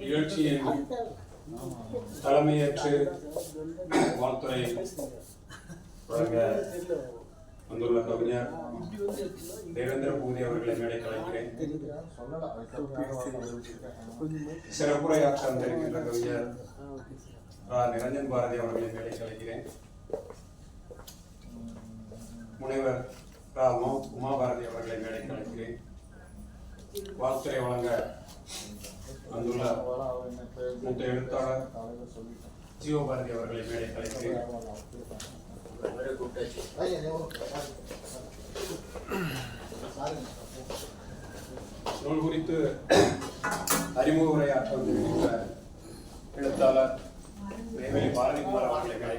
நிகழ்ச்சியின் தலைமையேற்று வாழ்த்துறை வழங்க வந்துள்ள கவிஞர் தேவேந்திர பூதி அவர்களை மேடை கலைக்கிறேன். சிறப்புரையாற்ற வந்திருக்கின்ற கவிஞர் நிரஞ்சன் பாரதி அவர்களை மேடை கலைக்கிறேன். முனைவர் ரா. உமாபாரதி அவர்களை மேடை கலைக்கிறேன் வாழ்த்துறை வழங்க வந்துள்ள மூத்த எழுத்தாளர் ஜீவபாரதி அவர்களை மேடை கலைக்கிறேன் நூல் குறித்து அறிமுக உரையாற்ற வந்திருக்கின்ற எழுத்தாளர் நெய்வேலி பாரதிக்குமார் அவர்களை மேடை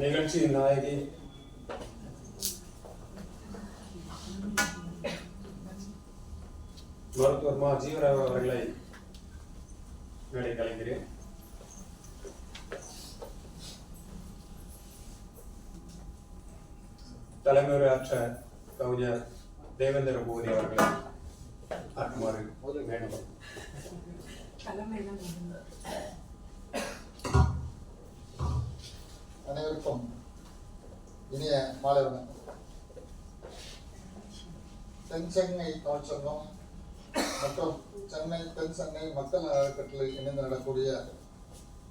கலைக்கிறேன் நிகழ்ச்சியின் நாயகி. மருத்துவர் மா. ஜீவராவ் அவர்களை மேடை கலைக்கிறேன் தலைமையுரையாற்ற கவிஞர் தேவேந்திர பூதி அவர்களை ஆற்றுமாறு வேண்டும் அனைவருக்கும் இனிய மாலை வணக்கம் தென் சென்னை மற்றும் சென்னை தென் சென்னை மக்கள் நல அறக்கட்டளை இணைந்து நடக்கூடிய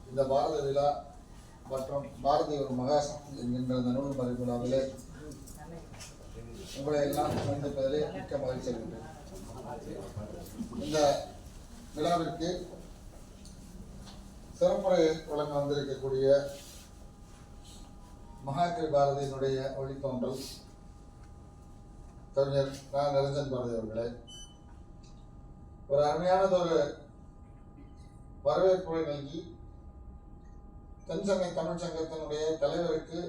இந்த பாரத விழா மற்றும் பாரதி ஒரு மகாசக்தி என்கின்ற இந்த நூல் மறை விழாவிலே உங்களை எல்லாம் சந்திப்பதிலே மிக்க மகிழ்ச்சி அடைகின்றேன் இந்த விழாவிற்கு சிறப்புரை வழங்க வந்திருக்கக்கூடிய மகாகவி பாரதியினுடைய வழித்தோன்றல் கவிஞர் ரா. நிரஞ்சன் பாரதி அவர்களே ஒரு அருமையானதொரு வரவேற்புரை நல்கி தென்சென்னை தமிழ்ச் சங்கத்தினுடைய தலைவருக்கு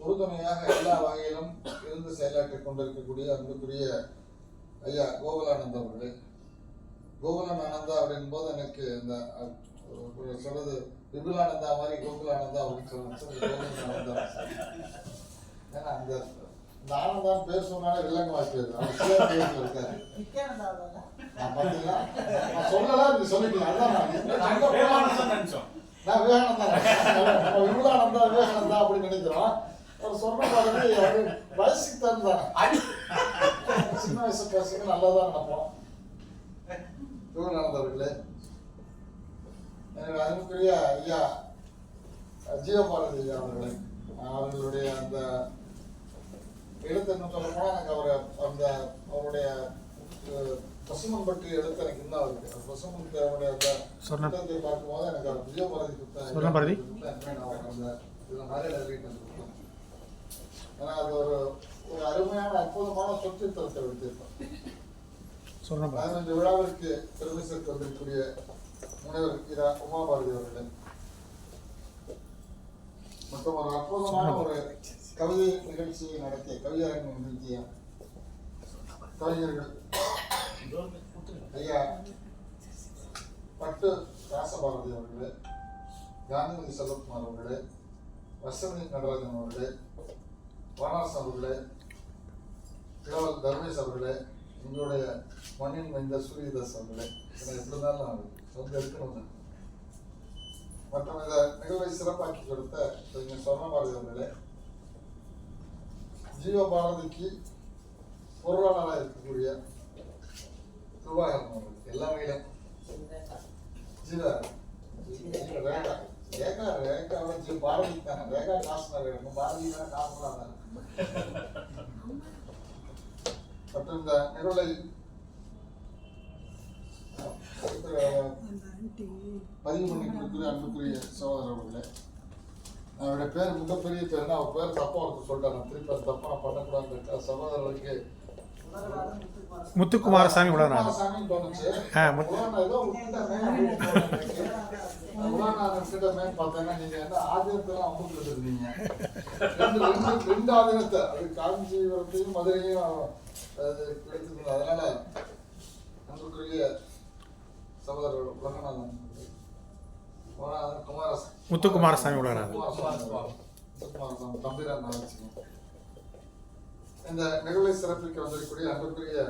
உறுதுணையாக எல்லா வகையிலும் இருந்து செயலாற்றிக் கொண்டிருக்கக்கூடிய அன்புக்குரிய ஐயா கோகுலானந்த் அவர்களே கோகுலன் ஆனந்தா அப்படின் போது எனக்கு இந்த சொல்றது விபுலானந்தா மாதிரி கோகுலானந்தா அப்படின்னு கோகுலானந்தா ஏன்னா அந்த இந்த ஆனந்தான் பேர் சொன்னாலே அவர் சிவபெருமான்ல இருக்காரு. நான் சொல்லல நீ சொல்லிட்டீங்க. அதான் நான் விவேகானந்தா நம்ம விபுலானந்தா விவேகானந்தா அப்படின்னு நினைக்கிறோம். அவர் சொன்ன மாதிரி அவர் வயசுக்கு தகுந்தானே சின்ன வயசு பேசுறது நல்லதா நினைப்போம் விவேகானந்தா அவர்களே. என்னுடைய அன்புக்குரிய ஐயா ஜீவபாரதி அவர்களே அவர்களுடைய அந்த எழுத்து என்ன சொல்ல போனா எனக்கு அவரை அந்த அவருடைய பசுமன் பற்றி எழுத்து எனக்கு இன்னும் இருக்கு பசுமன் தேவனுடைய அந்த புத்தகத்தை பார்க்கும்போது எனக்கு அவர் ஜீவபாரதி புத்தகம் அந்த இதுல நிறைய எழுதிட்டு ஏன்னா அது ஒரு ஒரு அருமையான அற்புதமான எடுத்திருப்பேன் சொல்கிறேன் பதினஞ்சு விழாவிற்கு பெருமை சேர்த்து வந்திருக்கக்கூடிய முனைவர் இரா உமாபாரதி அவர்களே. மற்றும் ஒரு அற்புதமான ஒரு கவிதை நிகழ்ச்சியை நடத்திய கவியரங்கம் நிகழ்த்திய கவிஞர்கள் ஐயா பட்டு ராசபாரதி அவர்களே காந்திமதி செல்வகுமார் அவர்களே வசந்தி நடராஜன் அவர்களே வானாஸ் அவர்களே கிழவல் தர்மேஷ் அவர்களே எங்களுடைய மண்ணின் மைந்த சூரியதாஸ் அவர்களே. எனக்கு எப்படி இருந்தாலும் இருக்கணும் மற்றும் இந்த நிகழ்வை சிறப்பாக்கி கொடுத்த கவிஞர் சொர்ணபாரதி அவர்களே ஜீவ பாரதிக்கு பொருளாளராக இருக்கக்கூடிய கிருபாகரன் அவர்கள் எல்லா வகையிலும். ஜீவ. ரேகா. ரேகா ரேகா ஜீவ பாரதி தானே. ரேகா காசு தான் வேணும் பாரதி தான் காசு தான் மற்றும் இந்த நிகழ்வை பதிவு பண்ணி கொடுக்குற அன்புக்குரிய சகோதரர் அவர்களே அவருடைய பேர் மிகப்பெரிய பேர்னா அவர் பேர் தப்பா ஒருத்தர் சொல்லிட்டார். நான் திருப்பி அது தப்பா நான் பண்ணக்கூடாது சகோதரர்களுக்கு முத்துக்குமாரசாமி உலகநாதன் தோணுச்சு. உலகநாதன் விட்டுட்டமேன்னு பார்த்தேன்னா நீங்க என்ன ஆதீனத்தெல்லாம் அமுக்கு இருந்தீங்க ரெண்டு ரெண்டு ஆதீனத்தை அது காஞ்சிபுரத்தையும் மதுரையும் கிடைச்சிருந்தது அதனால குமாரசாமி முத்துக்குமாரசாமி உலகநாதன். முத்துக்குமாரசாமி தம்பிரான் இந்த நிகழ்வை சிறப்பிக்க வந்திருக்கக்கூடிய அன்புக்குரிய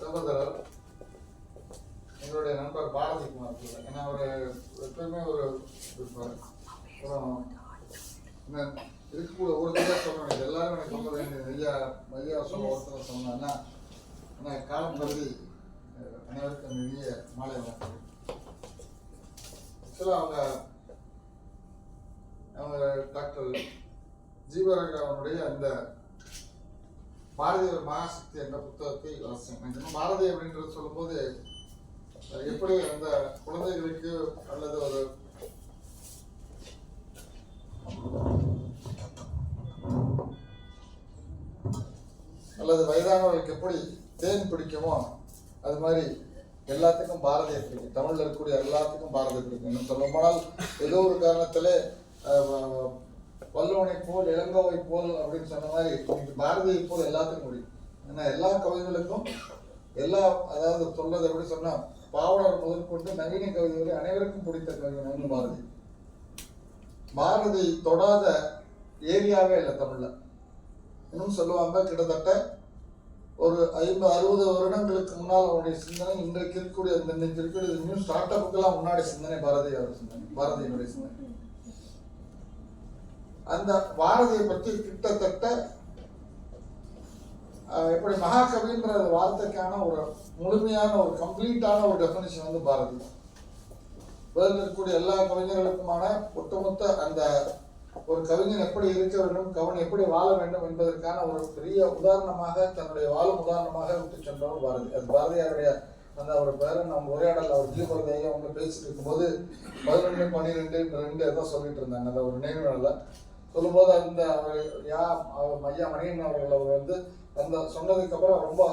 சகோதரர் எங்களுடைய நண்பர் பாரதி குமார். ஏன்னா அவர் எப்பவுமே ஒரு அப்புறம் இருக்கக்கூடிய ஒரு தடவை இது எல்லாரும் எனக்கு வேண்டியது. ஐயா ஐயா சொல்ல ஒருத்தர் சொன்னாங்கன்னா காலம் கருதி அனைவருக்கும் இனிய மாலை வணக்கம். ஆக்சுவலாக அவங்க அவங்க டாக்டர் ஜீவராகவனுடைய அந்த பாரதிய மகாசக்தி என்ற புத்தகத்தை வாசித்தேன். பாரதி அப்படின்றது சொல்லும்போது எப்படி அந்த குழந்தைகளுக்கு அல்லது ஒரு அல்லது வயதானவர்களுக்கு எப்படி தேன் பிடிக்குமோ அது மாதிரி எல்லாத்துக்கும் பாரதியை பிடிக்கும் தமிழில் இருக்கக்கூடிய எல்லாத்துக்கும் பாரதி பிடிக்கும் இன்னும் சொல்ல போனால் ஏதோ ஒரு காரணத்திலே வல்லவனை போல் இளங்கோவை போல் அப்படின்னு சொன்ன மாதிரி இன்னைக்கு பாரதியை போல் எல்லாத்துக்கும் முடியும் ஏன்னா எல்லா கவிதைகளுக்கும் எல்லா அதாவது சொல்றது எப்படி சொன்னா பாவலர் முதற்கொண்டு நவீன கவிதை வரை அனைவருக்கும் பிடித்த கவிதை பாரதி. பாரதி தொடாத ஏரியாவே இல்லை தமிழ்ல. இன்னும் சொல்லுவாங்க கிட்டத்தட்ட ஒரு ஐம்பது அறுபது வருடங்களுக்கு முன்னால் அவருடைய சிந்தனை இன்றைக்கு இருக்கக்கூடிய அந்த இன்னைக்கு இருக்கக்கூடிய நியூ ஸ்டார்ட் அப்புக்கெல்லாம் முன்னாடி சிந்தனை பாரதியார் சிந்தனை பாரதியினுடைய சிந்தனை. அந்த பாரதியை பற்றி கிட்டத்தட்ட எப்படி மகாகவின்ற வார்த்தைக்கான ஒரு முழுமையான ஒரு கம்ப்ளீட்டான ஒரு டெஃபினிஷன் வந்து பாரதி உலகில் இருக்கக்கூடிய எல்லா கவிஞர்களுக்குமான ஒட்டுமொத்த அந்த ஒரு கவிஞன் எப்படி இருக்க வேண்டும் கவன் எப்படி வாழ வேண்டும் என்பதற்கான ஒரு பெரிய உதாரணமாக தன்னுடைய வாழும் உதாரணமாக விட்டு சென்றவர் பாரதி. அது பாரதியாருடைய அந்த அவர் பேர நம்ம உரையாடல் அவர் ஜீவபாரதி ஐயா அவங்க பேசிட்டு இருக்கும்போது பதினொன்று பன்னிரெண்டு ரெண்டு ஏதோ சொல்லிட்டு இருந்தாங்க. அந்த ஒரு நினைவுகளில் சொல்லும்போது அந்த அவர் யா அவர் ஐயா மணியன் அவர்கள் அவர் வந்து அந்த சொன்னதுக்கு அப்புறம் ரொம்ப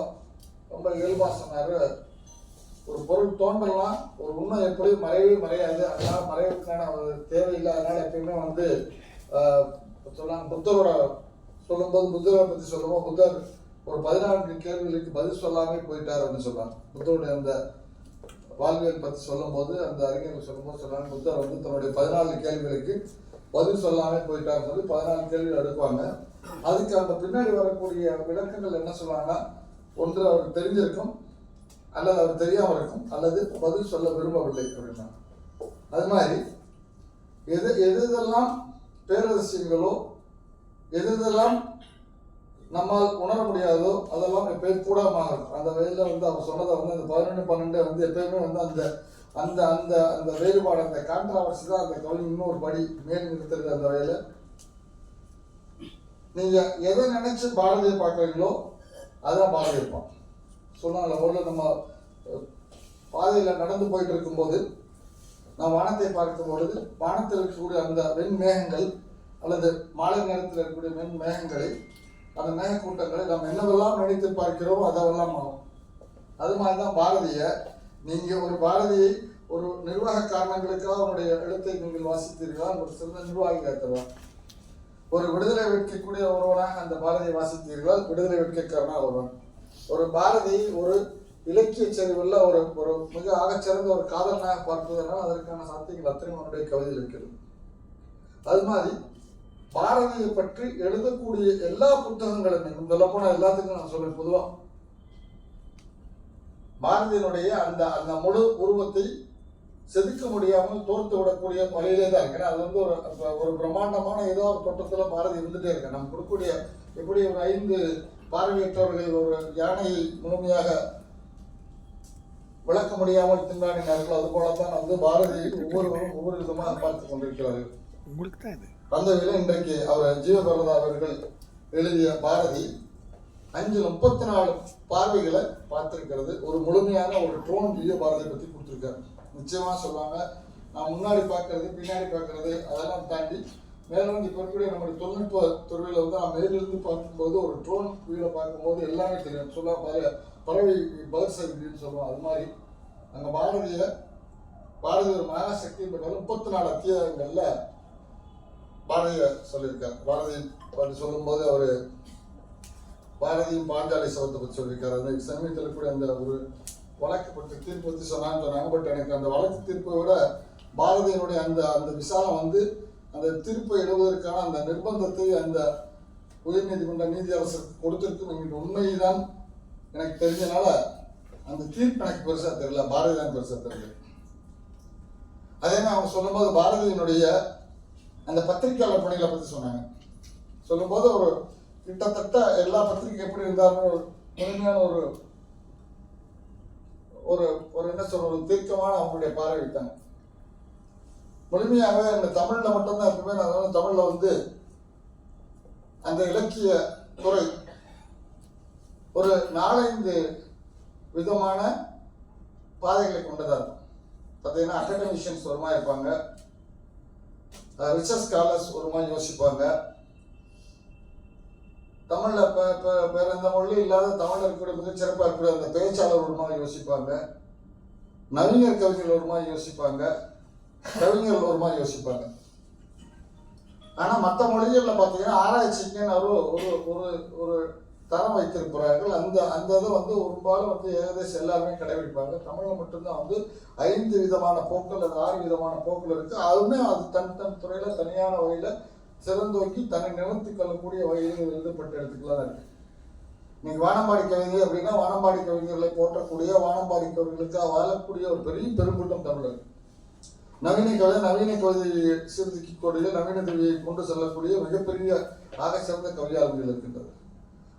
ரொம்ப இயல்பா சொன்னாரு. ஒரு பொருள் தோன்றலாம் ஒரு உண்மை எப்படி மறையவே மறையாது. அதனால மறைவுக்கான ஒரு தேவையில்லை அதனால எப்பயுமே வந்து ஆஹ், சொல்லாங்க புத்தரோட சொல்லும்போது புத்தரை பற்றி சொல்லும்போது புத்தர் ஒரு பதினான்கு கேள்விகளுக்கு பதில் சொல்லாமே போயிட்டார் அப்படின்னு சொல்றாங்க. புத்தருடைய அந்த வாழ்வியல் பற்றி சொல்லும்போது அந்த அறிஞர்கள் சொல்லும்போது சொன்னாங்க புத்தர் வந்து தன்னுடைய பதினாலு கேள்விகளுக்கு பதில் சொல்லாமே போயிட்டாருன்னு சொல்லி பதினாலு கேள்வி எடுப்பாங்க. அதுக்கு அந்த பின்னாடி வரக்கூடிய விளக்கங்கள் என்ன சொல்லுவாங்கன்னா ஒன்று அவருக்கு தெரிஞ்சிருக்கும் அல்லது அவர் தெரியாமல் இருக்கும் அல்லது பதில் சொல்ல விரும்பவில்லை அப்படின்னா. அது மாதிரி எது எது எதெல்லாம் பேரரசியங்களோ எது எதெல்லாம் நம்மால் உணர முடியாதோ அதெல்லாம் எப்பயும் கூட இருக்கும் அந்த வயதில் வந்து அவர் சொன்னதை வந்து அந்த பதினொன்று பன்னெண்டு வந்து எப்பயுமே வந்து அந்த அந்த அந்த அந்த வேறுபாடு அந்த கான்ட்ராவர்சி தான் அந்த கவிதை இன்னொரு படி மேல் நிறுத்துறது அந்த வகையில் நீங்கள் எதை நினைச்சு பாரதியை பார்க்குறீங்களோ அதுதான் பாரதி இருப்பான் சொன்னால ஊரில் நம்ம பாதையில் நடந்து போயிட்டு இருக்கும்போது நாம் வானத்தை பார்க்கும் பொழுது வானத்தில் இருக்கக்கூடிய அந்த வெண்மேகங்கள் அல்லது மாலை நேரத்தில் இருக்கக்கூடிய வெண் மேகங்களை அந்த மேகக்கூட்டங்களை நாம் என்னவெல்லாம் நினைத்து பார்க்கிறோமோ அதெல்லாம் ஆகும் அது மாதிரி தான் பாரதிய. நீங்கள் ஒரு பாரதியை ஒரு நிர்வாக காரணங்களுக்காக அவனுடைய எழுத்தை நீங்கள் வாசித்தீர்களா? ஒரு சிறந்த நிர்வாகியாக தருவார் ஒரு விடுதலை வெட்கக்கூடிய ஒருவனாக அந்த பாரதியை வாசித்தீர்களால் விடுதலை வெட்கக்காரனாக ஒருவன். ஒரு பாரதி ஒரு இலக்கிய செறிவுள்ள ஒரு ஒரு மிக ஆகச்சிறந்த ஒரு காதலனாக பார்ப்பதனால் அதற்கான சாத்தியங்கள் அத்தனை அவனுடைய கவிதையில் இருக்கிறது. அது மாதிரி பாரதியை பற்றி எழுதக்கூடிய எல்லா புத்தகங்களுமே சொல்ல போனால் எல்லாத்துக்கும் நான் சொல்றேன் பொதுவாக பாரதியினுடைய அந்த அந்த முழு உருவத்தை செதுக்க முடியாமல் தோர்த்து விடக்கூடிய வழியிலே தான் இருக்கு ஏன்னா அது வந்து ஒரு ஒரு பிரம்மாண்டமான ஏதோ ஒரு தோட்டத்தில் பாரதி இருந்துகிட்டே இருக்கு நம்ம கொடுக்கக்கூடிய எப்படி ஒரு ஐந்து பார்வையற்றவர்கள் ஒரு யானையை முழுமையாக விளக்க முடியாமல் திண்டாடினார்கள் அது போலத்தான் வந்து பாரதி ஒவ்வொருவரும் ஒவ்வொரு விதமாக பார்த்து கொண்டிருக்கிறார்கள் அந்த வேளை இன்றைக்கு அவர் ஜீவபிரதா அவர்கள் எழுதிய பாரதி அஞ்சு முப்பத்தி நாலு பார்வைகளை பார்த்திருக்கிறது. ஒரு முழுமையான ஒரு ட்ரோன் வியூ பாரதியை பத்தி கொடுத்துருக்காரு. நிச்சயமா சொல்லுவாங்க. நான் முன்னாடி பார்க்கறது பின்னாடி பார்க்கறது அதெல்லாம் தாண்டி மேலும் இப்போ இருக்கக்கூடிய நம்முடைய தொழில்நுட்ப துறையில வந்து நான் மேலிருந்து பார்க்கும்போது ஒரு ட்ரோன் வியூல பார்க்கும்போது எல்லாமே தெரியும். சொல்ல பல பறவை பேர்ட்ஸ் அப்படின்னு சொல்லுவோம். அது மாதிரி அங்க பாரதிய பாரதி ஒரு மகாசக்தி முப்பத்தி நாலு அத்தியாயங்களில் பாரதியார் சொல்லியிருக்கார். பாரதி பற்றி சொல்லும்போது அவர் பாரதியும் பாஞ்சாலி சவத்தை பற்றி சொல்லியிருக்காரு. அந்த சமயத்தில் கூட அந்த ஒரு வழக்கு பற்றி தீர்ப்பு பற்றி சொன்னான்னு சொன்னாங்க பட் எனக்கு அந்த வழக்கு தீர்ப்பை விட பாரதியினுடைய அந்த அந்த விசாரம் வந்து அந்த தீர்ப்பை எழுவதற்கான அந்த நிர்பந்தத்தை அந்த உயர்நீதிமன்ற நீதியரசருக்கு கொடுத்திருக்கும் என்கிற உண்மைதான் எனக்கு தெரிஞ்சனால அந்த தீர்ப்பு எனக்கு பெருசா தெரியல பாரதி தான் பெருசா தெரியல. அதே மாதிரி அவங்க சொல்லும்போது பாரதியினுடைய அந்த பத்திரிகையாளர் பணிகளை பத்தி சொன்னாங்க. சொல்லும்போது ஒரு கிட்டத்தட்ட எல்லா பத்திரிகை எப்படி இருந்தாலும் ஒரு முழுமையான ஒரு ஒரு ஒரு என்ன சொல்ற ஒரு தீர்க்கமான அவங்களுடைய பார்வை வைத்தாங்க முழுமையாகவே அந்த தமிழ்ல மட்டும்தான் எப்பவுமே நான் அதனால தமிழ்ல வந்து அந்த இலக்கிய துறை ஒரு நாலஞ்சு விதமான பாதைகளை கொண்டதாக இருக்கும். பார்த்தீங்கன்னா அகடமிஷியன்ஸ் ஒரு மாதிரி இருப்பாங்க. ரிசர்ச் ஸ்காலர்ஸ் ஒரு மாதிரி யோசிப்பாங்க. தமிழில் இப்போ இப்போ வேற எந்த மொழி இல்லாத தமிழ்ல இருக்கக்கூடிய மிகச்சிறப்பாக இருக்கக்கூடிய அந்த பேச்சாளர் ஒரு மாதிரி யோசிப்பாங்க. நவீனர் கவிஞர்கள் ஒரு மாதிரி யோசிப்பாங்க. கவிஞர்கள் ஒரு மாதிரி யோசிப்பாங்க. ஆனால் மற்ற மொழிகளில் பார்த்தீங்கன்னா ஆராய்ச்சிக்குன்னு ஒரு ஒரு ஒரு ஒரு தரம் வைத்திருக்கிறார்கள். அந்த அந்த இதை வந்து பெரும்பாலும் வந்து ஏகதேசம் எல்லாருமே கடைபிடிப்பாங்க. தமிழில் மட்டும்தான் வந்து ஐந்து விதமான போக்கள் அல்லது ஆறு விதமான போக்கள் இருக்குது அதுவுமே அது தன் தன் துறையில் தனியான வகையில் சிறந்தோக்கி தன்னை நிறுத்திக் கொள்ளக்கூடிய வகையில் எழுதப்பட்ட எழுத்துக்களாக தான் இருக்குது இன்னைக்கு வானம்பாடி கவிஞர் அப்படின்னா வானம்பாடி கவிஞர்களை போற்றக்கூடிய வானம்பாடி கவிஞர்களுக்கு வாழக்கூடிய ஒரு பெரிய பெருங்கூட்டம் தமிழர் நவீன கவிதை நவீன கவிதையை சீர்திக்கக்கூடிய நவீன கவிதையை கொண்டு செல்லக்கூடிய மிகப்பெரிய ஆக சிறந்த கவியாளர்கள் இருக்கின்றது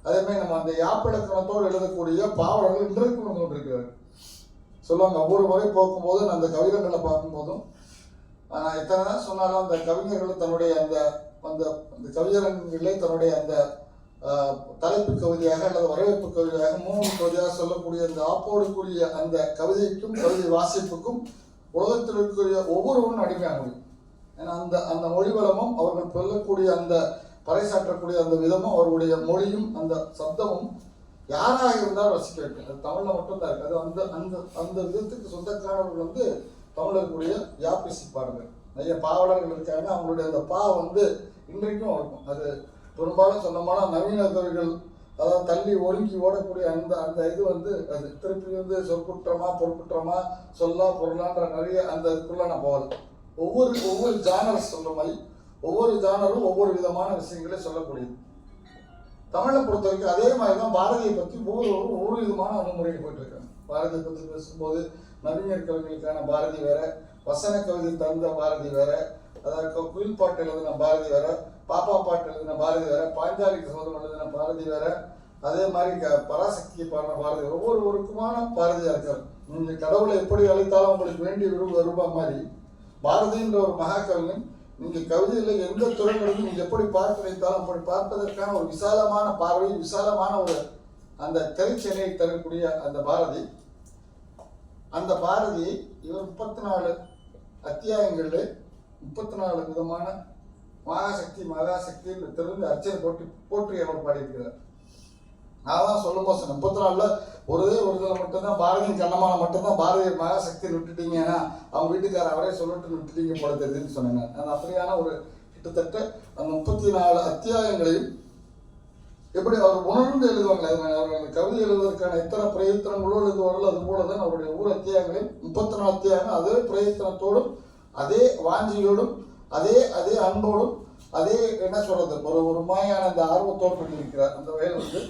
அதே மாதிரி நம்ம அந்த யாப்பிலக்கணத்தோடு எழுதக்கூடிய பாவலர்கள் இன்றைக்கு வந்து இருக்கிறார் சொல்லுவாங்க ஒவ்வொரு முறை போகும்போது நான் அந்த கவிதைகளை பார்க்கும்போதும் நான் எத்தனை தான் சொன்னாலும் அந்த கவிஞர்கள் தன்னுடைய அந்த அந்த அந்த கவிஞரங்களே தன்னுடைய அந்த தலைப்பு கவிதையாக அல்லது வரவேற்பு கவிதையாக மூணு கவிதையாக சொல்லக்கூடிய அந்த ஆப்போடுக்கூடிய அந்த கவிதைக்கும் கவிதை வாசிப்புக்கும் உலகத்தில் இருக்கக்கூடிய ஒவ்வொருவரும் அடிமையாக முடியும் ஏன்னா அந்த அந்த மொழி வளமும் அவர்கள் சொல்லக்கூடிய அந்த பறைசாற்றக்கூடிய அந்த விதமும் அவருடைய மொழியும் அந்த சப்தமும் யாராக இருந்தாலும் ரசிக்க வைக்கும். அது தமிழில் மட்டும்தான் இருக்குது அது அந்த அந்த அந்த விதத்துக்கு சொந்தக்காரர்கள் வந்து தமிழர்களுடைய வியாபிசி யாப்பிசி நிறைய பாவலர்கள் இருக்காங்க. அவங்களுடைய அந்த பா வந்து இன்றைக்கும் இருக்கும். அது பெரும்பாலும் சொன்னமான நவீன கவிகள் அதாவது தள்ளி ஒழுங்கி ஓடக்கூடிய அந்த அந்த இது வந்து அது. திருப்பி வந்து சொற்குற்றமா பொற்குற்றமா சொல்லா பொருளான்ற நிறைய அந்த இதுக்குள்ள நான் போகல. ஒவ்வொரு ஒவ்வொரு ஜானர்ஸ் சொல்ற மாதிரி ஒவ்வொரு ஜானரும் ஒவ்வொரு விதமான விஷயங்களை சொல்லக்கூடியது. தமிழை பொறுத்த வரைக்கும் அதே மாதிரி தான் பாரதியை பற்றி ஒவ்வொருவரும் ஒவ்வொரு விதமான அணுகுமுறையில் போயிட்டுருக்காங்க. பாரதியை பற்றி பேசும்போது நவீனர் கவிஞர்களுக்கான பாரதி வேற வசன கவிதை தந்த பாரதி வேற அதாவது குயில் பாட்டு எழுதின பாரதி வேற பாப்பா பாட்டு எழுதின பாரதி வேற பாஞ்சாலிக்கு சோதனம் எழுதின பாரதி வேற அதே மாதிரி க பராசக்தியை பாடின பாரதி ஒவ்வொருவருக்குமான பாரதியாக இருக்கார். நீங்கள் கடவுளை எப்படி அழைத்தாலும் உங்களுக்கு வேண்டிய விரும்ப விரும்ப மாதிரி பாரதின்ற ஒரு மகாகவிஞன் நீங்க கவிதையில எந்த துறைகளிலும் நீங்க எப்படி பார்க்க வைத்தாலும் அப்படி பார்ப்பதற்கான ஒரு விசாலமான பார்வை விசாலமான ஒரு அந்த திரைச்சென்னையை தரக்கூடிய அந்த பாரதி. அந்த பாரதி இவர் முப்பத்தி நாலு அத்தியாயங்கள்ல முப்பத்தி நாலு விதமான மகாசக்தி மகாசக்தி இந்த தெரிந்து அர்ச்சனை போட்டு போற்றி அவர் பாடியிருக்கிறார். நான் தான் சொல்லும்போது சொன்னேன் முப்பத்தி நாலுல ஒரே ஒரு இதில் மட்டும்தான் பாரதி கண்ணமான மட்டும்தான் பாரதிய மகாசக்தி விட்டுட்டீங்கன்னா அவங்க வீட்டுக்கார அவரே சொல்லிட்டு விட்டுட்டீங்க போல தெரியுதுன்னு சொன்னேன் அது அப்படியான ஒரு கிட்டத்தட்ட அந்த முப்பத்தி நாலு அத்தியாயங்களையும் எப்படி அவர் உணர்ந்து எழுதுவாங்க அவர் கவிதை எழுதுவதற்கான எத்தனை பிரயத்தனம் எழுதுவார்கள் அது போல தான் அவருடைய ஒவ்வொரு அத்தியாயங்களையும் முப்பத்தி நாலு அத்தியாயங்கள் அதே பிரயத்தனத்தோடும் அதே வாஞ்சியோடும் அதே அதே அன்போடும் அதே என்ன சொல்றது ஒரு ஒரு மாயான அந்த ஆர்வத்தோடு பண்ணியிருக்கிறார். அந்த வகையில் வந்து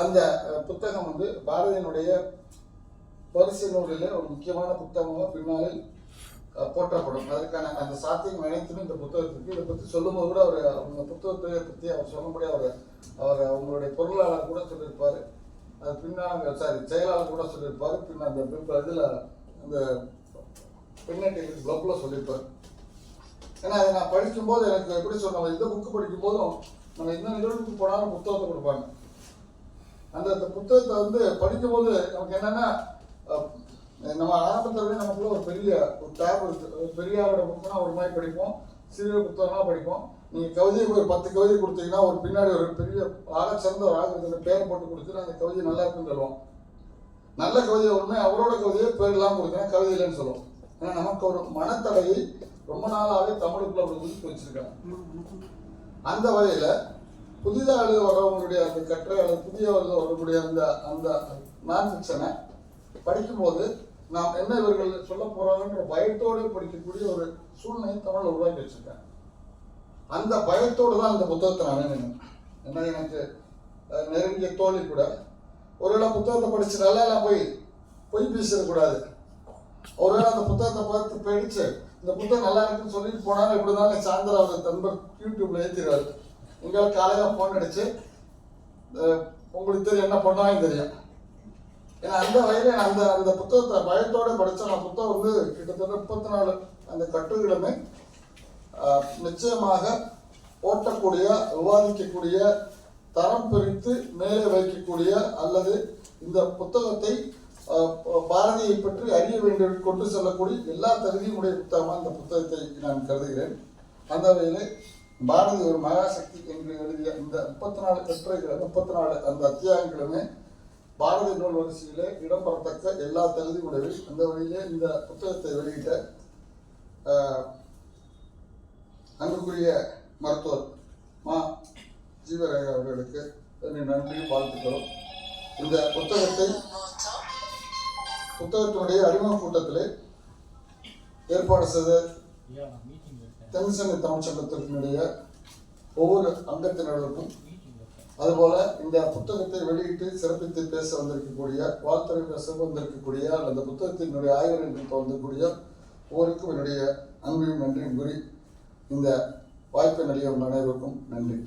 அந்த புத்தகம் வந்து பாரதியினுடைய பரிசு நூலில் ஒரு முக்கியமான புத்தகமாக பின்னாளில் போற்றப்படும். அதற்கான அந்த சாத்தியம் அனைத்துமே இந்த புத்தகத்துக்கு இதை பற்றி சொல்லும்போது கூட அவர் அந்த புத்தகத்தை பற்றி அவர் சொல்லும்படி அவர் அவர் அவங்களுடைய பொருளாளர் கூட சொல்லியிருப்பார். அது பின்னால் சாரி செயலாளர் கூட சொல்லியிருப்பார். பின்ன அந்த இதில் அந்த பின்னட்டி க்ளப்பில் சொல்லியிருப்பார். ஏன்னா அதை நான் படிக்கும்போது எனக்கு எப்படி சொன்ன இந்த புக்கு படிக்கும்போதும் நம்ம எந்த நிகழ்வுக்கு போனாலும் புத்தகத்தை கொடுப்பாங்க. அந்த அந்த புத்தகத்தை வந்து படிக்கும்போது நமக்கு என்னன்னா நம்ம ஆரம்பத்தில் நமக்குள்ள ஒரு பெரிய ஒரு டேப் இருக்கு ஒரு ஆளோட புக்குனா ஒரு மாதிரி படிப்போம். சிறிய புத்தகம்லாம் படிப்போம். நீங்க கவிதைக்கு ஒரு பத்து கவிதை கொடுத்தீங்கன்னா ஒரு பின்னாடி ஒரு பெரிய ஆக சிறந்த ஒரு ஆகிரத்தில் பேரை போட்டு கொடுத்துட்டு அந்த கவிதை நல்லா இருக்குன்னு சொல்லுவோம். நல்ல கவிதை ஒன்று அவரோட கவிதையை பேர் இல்லாமல் கொடுத்தா கவிதை இல்லைன்னு சொல்லுவோம். ஏன்னா நமக்கு ஒரு மனத்தடையை ரொம்ப நாளாவே தமிழுக்குள்ள ஒரு ஒதுக்கி வச்சிருக்காங்க. அந்த வகையில புதிதாக எழுத வரவங்களுடைய அந்த கட்டுரை அல்லது புதிய எழுத வரக்கூடிய அந்த அந்த நான் ஃபிக்ஷனை படிக்கும்போது நாம் என்ன இவர்கள் சொல்ல போறாங்கன்ற பயத்தோடு படிக்கக்கூடிய ஒரு சூழ்நிலை தமிழ் உருவாக்கி வச்சுருக்கேன் அந்த பயத்தோடு தான் அந்த புத்தகத்தை நான் வேணும் ஏன்னா எனக்கு நெருங்கிய தோழி கூட ஒருவேளை புத்தகத்தை படிச்சனால நான் போய் பொய் பேசிடக்கூடாது. ஒருவேளை அந்த புத்தகத்தை பார்த்து படிச்சு இந்த புத்தகம் நல்லா இருக்குன்னு சொல்லிட்டு போனாலும் இப்படி தான் சாயந்தரம் அவர் தன்பர் யூடியூப்ல ஏற்றிடுவார் எங்களுக்கு காலையில் ஃபோன் அடிச்சு உங்களுக்கு தெரியும் என்ன பண்ணுவாங்க தெரியும். ஏன்னா அந்த வயதில் நான் அந்த அந்த புத்தகத்தை பயத்தோடு படித்த நான் புத்தகம் வந்து கிட்டத்தட்ட முப்பத்தி நாலு அந்த கட்டுரைகளுமே நிச்சயமாக ஓட்டக்கூடிய விவாதிக்கக்கூடிய தரம் பிரித்து மேலே வைக்கக்கூடிய அல்லது இந்த புத்தகத்தை பாரதியை பற்றி அறிய வேண்டிய கொண்டு செல்லக்கூடிய எல்லா தகுதியும் உடைய புத்தகமாக அந்த புத்தகத்தை நான் கருதுகிறேன். அந்த வகையிலே பாரதி ஒரு மகாசக்தி என்று எழுதிய இந்த முப்பத்தி நாலு கட்டுரைகள் முப்பத்தி நாலு அந்த அத்தியாயங்களுமே பாரதி நூல் வரிசையிலே இடம்பெறத்தக்க எல்லா தகுதி உடையவை. அந்த வழியிலே இந்த புத்தகத்தை வெளியிட்ட ஆஹ், அன்புக்குரிய மருத்துவர் மா. ஜீவராக அவர்களுக்கு நன்றியும் வாழ்த்துக்களும். இந்த புத்தகத்தை புத்தகத்தினுடைய அறிமுக கூட்டத்திலே ஏற்பாடு செய்த தென்சென்னை தமிழ் சங்கத்தினுடைய ஒவ்வொரு அங்கத்தினருக்கும் அதுபோல இந்த புத்தகத்தை வெளியிட்டு சிறப்பித்து பேச வந்திருக்கக்கூடிய வாழ்த்துறை பேச வந்திருக்கக்கூடிய அல்லது புத்தகத்தினுடைய ஆய்வறிஞருக்கு வந்திருக்கக்கூடிய ஒவ்வொருக்கும் என்னுடைய அன்பையும் நன்றியும் கூறி இந்த வாய்ப்பை நடிகர் அனைவருக்கும் நன்றி.